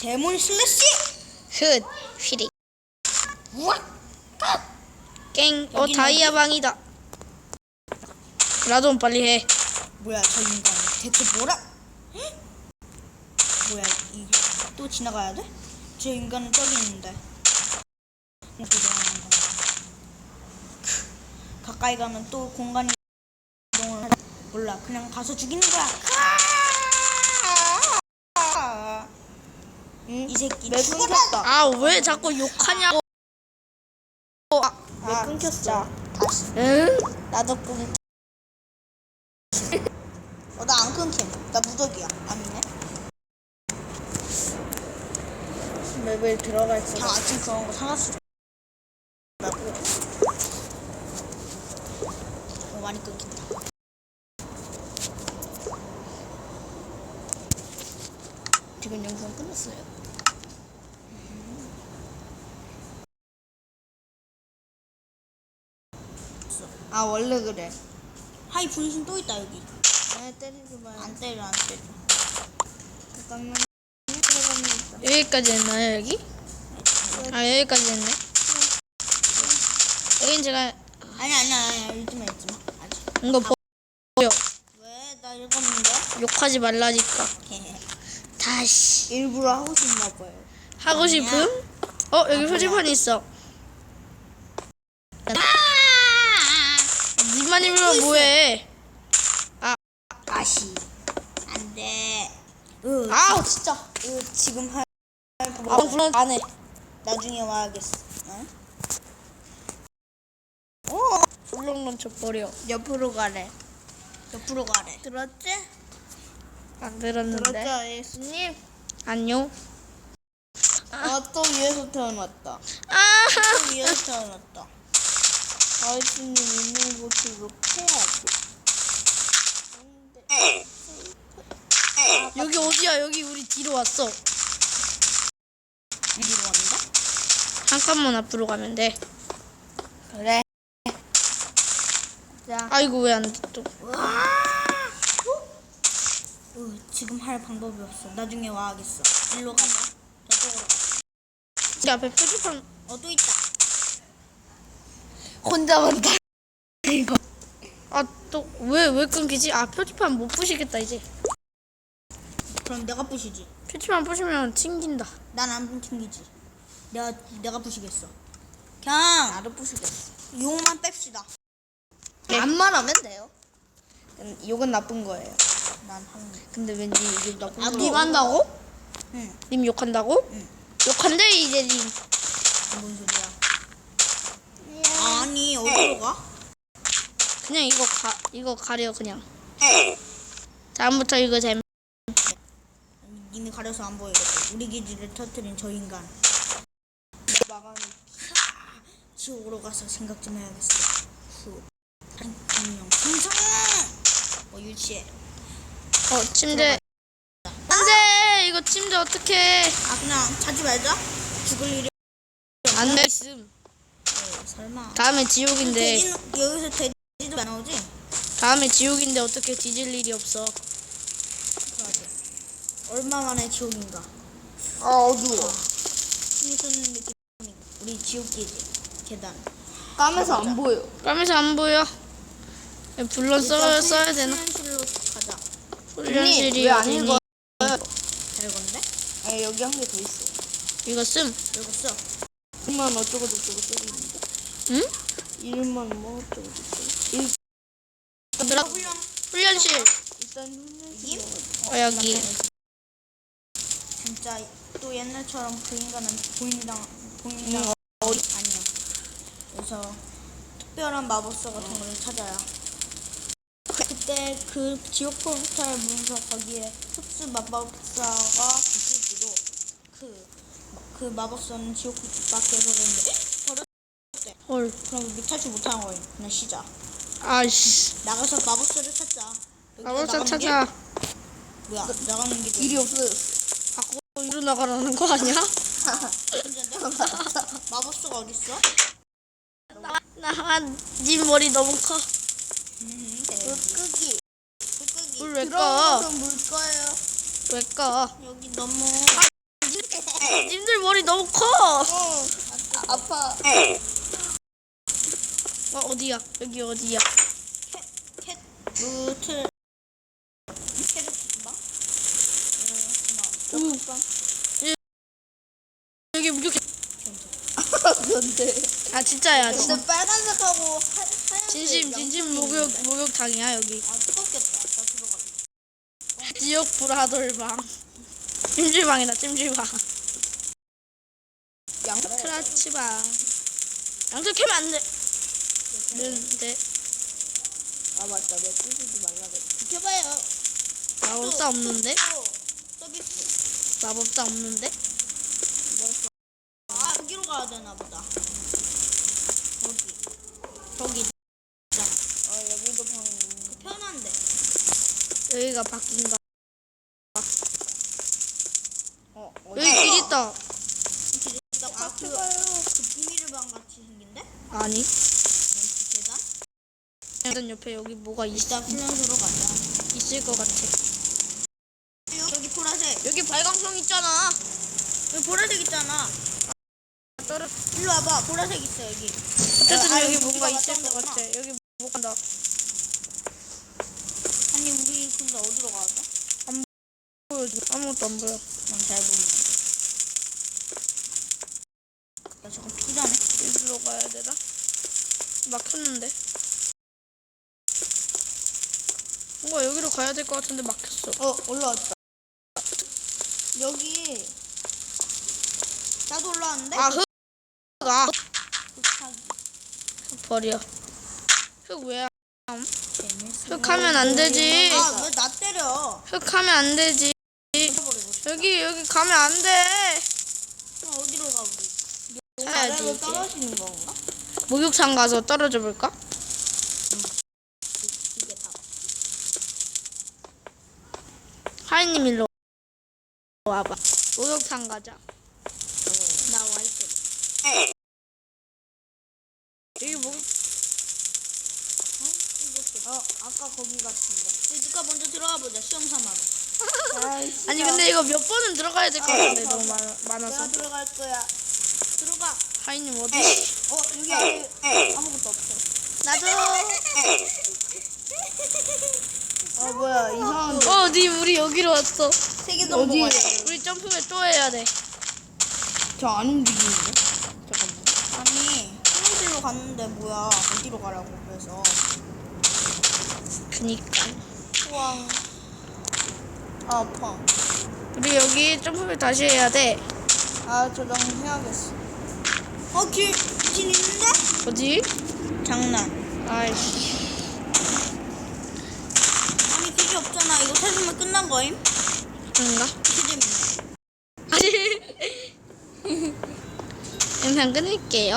데몬 슬래시 흑 휘리 우와 깽. 어 여기는 다이아 방이다. 라돈 빨리 해. 뭐야 저 인간 대체 뭐라 헉? 뭐야 이또 지나가야 돼? 저 인간은 저기 있는데 뭐 가까이 가면 또 공간이 몰라 그냥 가서 죽이는 거야 크아! 이 새끼 내 끊겼다. 아 왜 자꾸 욕하냐고. 왜 끊겼어? 응? 나도 끊 어 나 안 끊김 나 무적이야. 아니네? 맵을 들어갈 수 그냥 아침 그런 거 사갔어 말고 어, 많이 끊긴다 지금 영상 끝났어요 아 원래 그래. 하이 분신 또 있다 여기 아 때리지 마요. 안 때려 안 때려 잠깐만. 여기까지 했나요 여기? 아 여기까지 했네. 여긴 제가 아니 아니 아니 읽지 마 읽지 마 아직 이거 보여. 왜 나 읽었는데 욕하지 말라니까. 다시 일부러 하고 싶나 봐요. 하고 싶음? 어 여기 표지판이 있어. 니만 입으면 뭐해? 다시 안돼 으 아우 진짜. 으, 지금 할아 그럼 안 해. 나중에 와야겠어 응? 어 불렁 쳐 버려. 옆으로 가래. 옆으로 가래 들었지? 안 들었는데. 들었죠 예수님? 안녕. 아 또 위에서 태어났다. 아 또 위에서 태어났다 아 예수님 있는 곳으로 패야지. 여기 어디야? 여기 우리 뒤로 왔어. 어디로 간다? 잠깐만 앞으로 가면 돼. 그래. 자, 아이고 왜 안 돼 또. 으, 지금 할 방법이 없어 나중에 와야겠어 일로 가자 저쪽으로 이 앞에 표지판. 어 또 있다 혼자만 다. 아또 왜 왜 끊기지? 아 표지판 못 부시겠다 이제. 그럼 내가 부시지 표지판 부시면 튕긴다. 난 안 튕기지 내가 내가 부시겠어 그냥 나를 부수겠어. 용만 뺍시다 네. 안 말하면 돼요. 음, 욕은 나쁜 거예요. 난 하는 근데 왠지 이게 나쁜 아, 거. 님 한다고? 응 님 욕한다고? 응. 욕한대 이제 님. 뭔 소리야 아니 어디로 가? 그냥 이거 가 이거 가려 그냥. 다음부터 이거 재미. 님이 가려서 안 보이겠다 우리 기지를 터뜨린 저 인간 마감이. 지옥으로 가서 생각 좀 해야겠어 후 안녕 풍성 어 유치해 어 침대. 안돼 이거 침대 어떡해? 아 그냥 자지 말자 죽을 일이 안 돼. 있음. 없어 설마 다음에 지옥인데. 돼지는 여기서 돼지도 안 나오지? 다음에 지옥인데 어떻게 뒤질 일이 없어. 그러지 얼마 만에 지옥인가 아 어두워. 무슨 느낌 우리 지옥 기지 계단 까매서 안 보여. 까면서 안 보여. 불러 써, 써야 되나? 훈련실이 왜안 어디니? 잘 건데? 아 여기 한 개 더 있어. 이거 씀. 읽었어 이름만 어쩌고 저쩌고 써 있는데. 응? 이름만 뭐 어쩌고 저쩌고. 일, 얘들아, 훈련 훈련실. 일단 훈련실. 님? 어, 여기. 진짜 또 옛날처럼 그 인간은 보인당 보인당 응, 아니야 그래서 특별한 마법사 같은 걸 찾아야 그때 그 지옥 포탈 문서 거기에 흡수 마법사가 있을지도 그, 그 마법사는 지옥 밖에서 오는데 버렸대 헐. 그럼 우리 탈출 못하는 거임 그냥 쉬자 아이씨. 나가서 마법사를 찾자 마법사 나가는? 찾아. 뭐야 나가는 길이 길이 없어요. 밖으로 이로 나가라는 거 아니야? 마법사가 어딨어? 나, 나, 님 머리 너무 커. 음, 물왜 꺼? 들어가서 물 거예요. 왜 꺼? 여기 너무 님들 머리 너무 커. 어. 아, 아파. 어 어디야? 여기 어디야? 캣 루트 캐릭터 여기 무격. 근데 아 진짜야. 진, 근데 빨간색하고 하, 하얀색 진심 진심 목욕 목욕탕이야 여기. 아 지역 브라돌방. 찜질방이다 찜질방. 양. 크라치방. 양쪽 캐면 안 돼. 는데 아 맞다. 내 부수지 말라 그랬. 비켜봐요 마법사 없는데? 또 서비스 마법사 없는데? 아 여기로 가야 되나 보다 여기 저기 아 여기도 방. 편한데 여기가 바뀐가? 어 여기 길 있다. 아 그 그 비밀의 방 같이 생긴데 아니. 그 계단 일단 옆에 여기 뭐가 있, 이따 플랜으로 가자 있을 것 같아. 여기 보라색 여기 발광성 있잖아. 여기 보라색 있잖아 떨어. 일로 와봐 보라색 있어 여기 어쨌든 아, 여기 뭔가 있을 것 같아. 여기 뭐 간다. 아니 우리 근데 어디로 가야 돼? 보여줘. 아무것도 안 보여. 난잘 보이네 나 저거 피자네 여기로 가야 되나? 막혔는데. 뭔가 여기로 가야 될 것 같은데 막혔어. 어 올라왔다 여기 나도 올라왔는데 아 흙. 아 흙하기 버려. 흙 왜? 흙 하면 안 되지. 아 왜 나 때려 흙 하면 안 되지. 여기 여기 가면 안 돼. 그럼 어디로 가 우리 사야지 아래로 이제. 떨어지는 건가? 목욕탕 가서 떨어져 볼까? 이게 다 하이님 일로 와봐. 목욕탕 가자. 나와 있어 여기 목어 아까 거기 같은데 누가 먼저 들어가 보자 시험 삼아로 아니 근데 이거 몇 번은 들어가야 될 것 같은데 너무 많아, 많아서. 내가 들어갈 거야 들어가 하이님 어디? 어 여기 안에 아무것도 없어 나도. 아 뭐야 이상한. 어, 니 우리 여기로 왔어. 세계 어디? 가야 우리 점프를 또 해야 돼. 저안 움직이는데? 잠깐만. 아니 화장실로 갔는데 뭐야 어디로 가라고 그래서 그니까. 포항 아 포항 우리 여기 점프를 다시 해야 돼. 아 저장 해야겠어. 어 길 길 있는데 어디? 장난 아이씨. 아니 길이 없잖아 이거 찾으면 끝난 거임 그런가? 그 재밌네 영상 끊을게요.